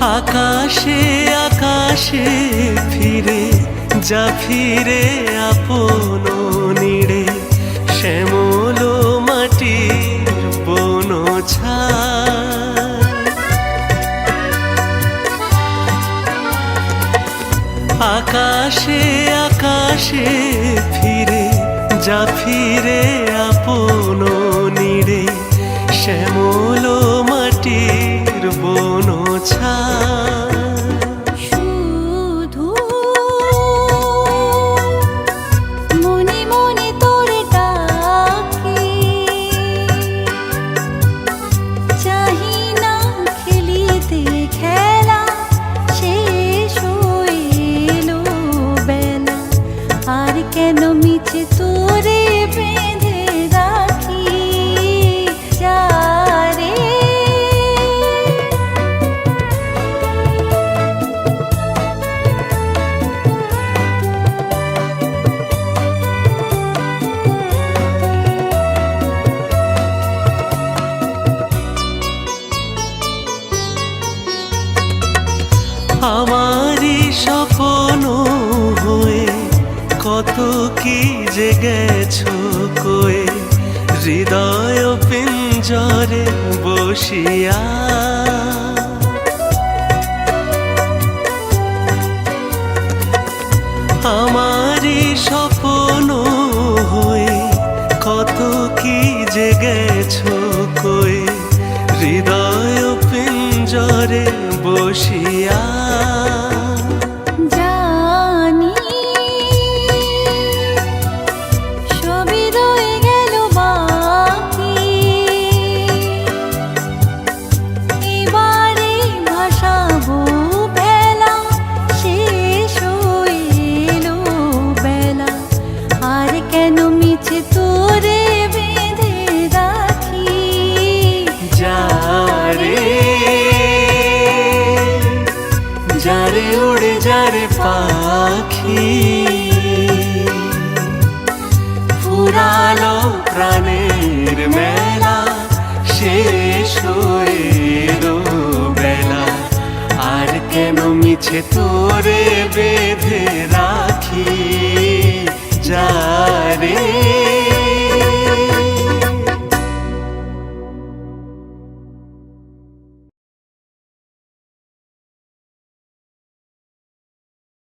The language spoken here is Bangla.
আকাশে আকাশে ফিরে, যা ফিরে আপন নিড়ে, শ্যামল মাটির বন আকাশে আকাশে ফিরে, যা ফিরে আপন নিড়ে, শ্যামল বন আমারই স্বপ্ন হয়ে কত কি যে গেছো কয়ে হৃদয় পিঞ্জরে বসিয়া। আমারই স্বপ্ন হয়ে কত কি যে গেছো পাখি। ফুরালো প্রাণের মেলা শেষ হয়ে বেলা। আর কেন মিছে তোরে রা